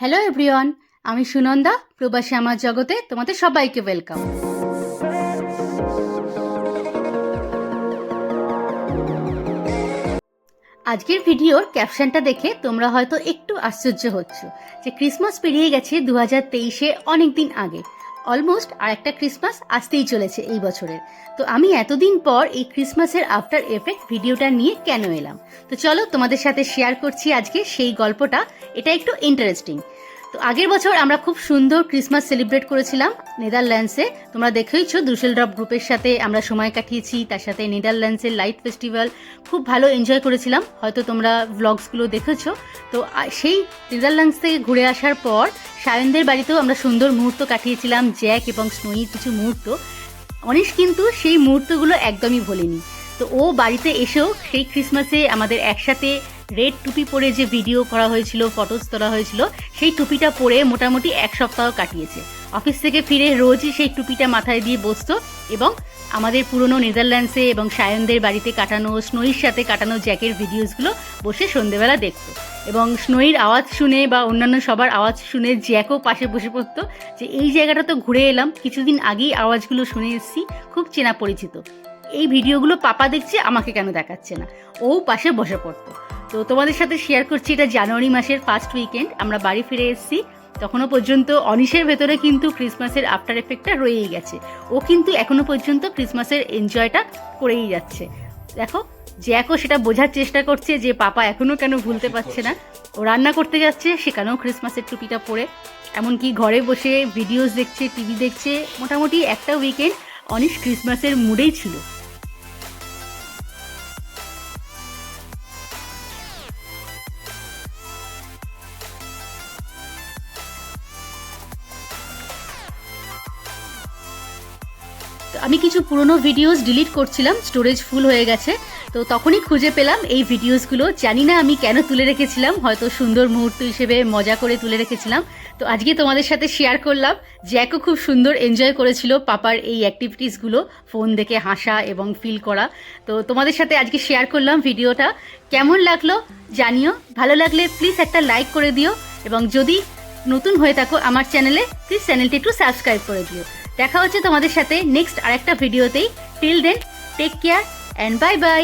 Hello everyone আমি সুনন্দা, প্রবাসী আমার জগতে তোমাদের সবাইকে ওয়েলকাম আজকের ভিডিওর ক্যাপশনটা দেখে তোমরা হয়তো একটু আশ্চর্য হচ্ছ যে ক্রিসমাস পেরিয়ে গেছে দু হাজার তেইশে অনেক দিন আগে। অলমোস্ট আর একটা ক্রিসমাস আসতেই চলেছে এই বছরের। তো আমি এতদিন পর এই ক্রিসমাসের আফটার এফেক্ট ভিডিওটা নিয়ে কেন এলাম? তো চলো তোমাদের সাথে শেয়ার করছি আজকে সেই গল্পটা, এটা একটু ইন্টারেস্টিং তো আগের বছর আমরা খুব সুন্দর ক্রিসমাস সেলিব্রেট করেছিলাম নেদারল্যান্ডসে তোমরা দেখেইছো দুশেল ড্রপ গ্রুপের সাথে আমরা সময় কাটিয়েছি, তার সাথে নেদারল্যান্ডসের লাইট ফেস্টিভ্যাল খুব ভালো এনজয় করেছিলাম। হয়তো তোমরা ভ্লগসগুলো দেখেছ। তো সেই নেদারল্যান্ডস থেকে ঘুরে আসার পর সায়নদের বাড়িতেও আমরা সুন্দর মুহূর্ত কাটিয়েছিলাম, জ্যাক এবং স্নোইর কিছু মুহূর্ত। অনিশ কিন্তু সেই মুহূর্তগুলো একদমই ভোলেনি। তো ও বাড়িতে এসেও সেই ক্রিসমাসে আমাদের একসাথে রেড টুপি পরে যে ভিডিও করা হয়েছিল ফটোস তোলা হয়েছিল, সেই টুপিটা পরে মোটামুটি এক সপ্তাহ কাটিয়েছে। অফিস থেকে ফিরে রোজই সেই টুপিটা মাথায় দিয়ে বসতো এবং আমাদের পুরনো নেদারল্যান্ডসে এবং সায়নদের বাড়িতে কাটানো স্নোইর সাথে কাটানো জ্যাকের ভিডিওসগুলো বসে সন্ধেবেলা দেখতো। এবং স্নোইর আওয়াজ শুনে বা অন্যান্য সবার আওয়াজ শুনে জ্যাকও পাশে বসে পড়তো যে, এই জায়গাটা তো ঘুরে এলাম, কিছুদিন আগেই আওয়াজগুলো শুনে এসেছি, খুব চেনা পরিচিত। এই ভিডিওগুলো পাপা দেখছে, আমাকে কেন দেখাচ্ছে না? ও পাশে বসে পড়তো। তো তোমাদের সাথে শেয়ার করছি এটা জানুয়ারি মাসের ফার্স্ট উইকেন্ড আমরা বাড়ি ফিরে এসেছি। তখনও পর্যন্ত অনিশের ভেতরে কিন্তু ক্রিসমাসের আফটার এফেক্টটা রয়েই গেছে। ও কিন্তু এখনও পর্যন্ত ক্রিসমাসের এনজয়টা করেই যাচ্ছে। দেখো জ্যাকও সেটা বোঝার চেষ্টা করছে যে পাপা এখনও কেন ভুলতে পারছে না। ও রান্না করতে যাচ্ছে, সেখানেও ক্রিসমাসের টুপিটা পরে। এমনকি ঘরে বসে ভিডিওস দেখছে টিভি দেখছে। মোটামুটি একটা উইকেন্ড অনিশ ক্রিসমাসের মুডেই ছিল। আমি কিছু পুরনো ভিডিওস ডিলিট করছিলাম স্টোরেজ ফুল হয়ে গেছে। তো তখনই খুঁজে পেলাম এই ভিডিওসগুলো জানি না আমি কেন তুলে রেখেছিলাম, হয়তো সুন্দর মুহূর্ত হিসেবে মজা করে তুলে রেখেছিলাম। তো আজকে তোমাদের সাথে শেয়ার করলাম, জ্যাকও খুব সুন্দর এনজয় করেছিল পাপার এই অ্যাক্টিভিটিসগুলো ফোন দেখে হাসা এবং ফিল করা। তো তোমাদের সাথে আজকে শেয়ার করলাম ভিডিওটা কেমন লাগল জানিও, ভালো লাগলে প্লিজ একটা লাইক করে দিও। এবং যদি নতুন হয়ে থাকো আমার চ্যানেলে প্লিজ চ্যানেলটি একটু সাবস্ক্রাইব করে দিও। দেখা হচ্ছে তোমাদের সাথে নেক্সট আরেকটা ভিডিওতেই till then take care and bye bye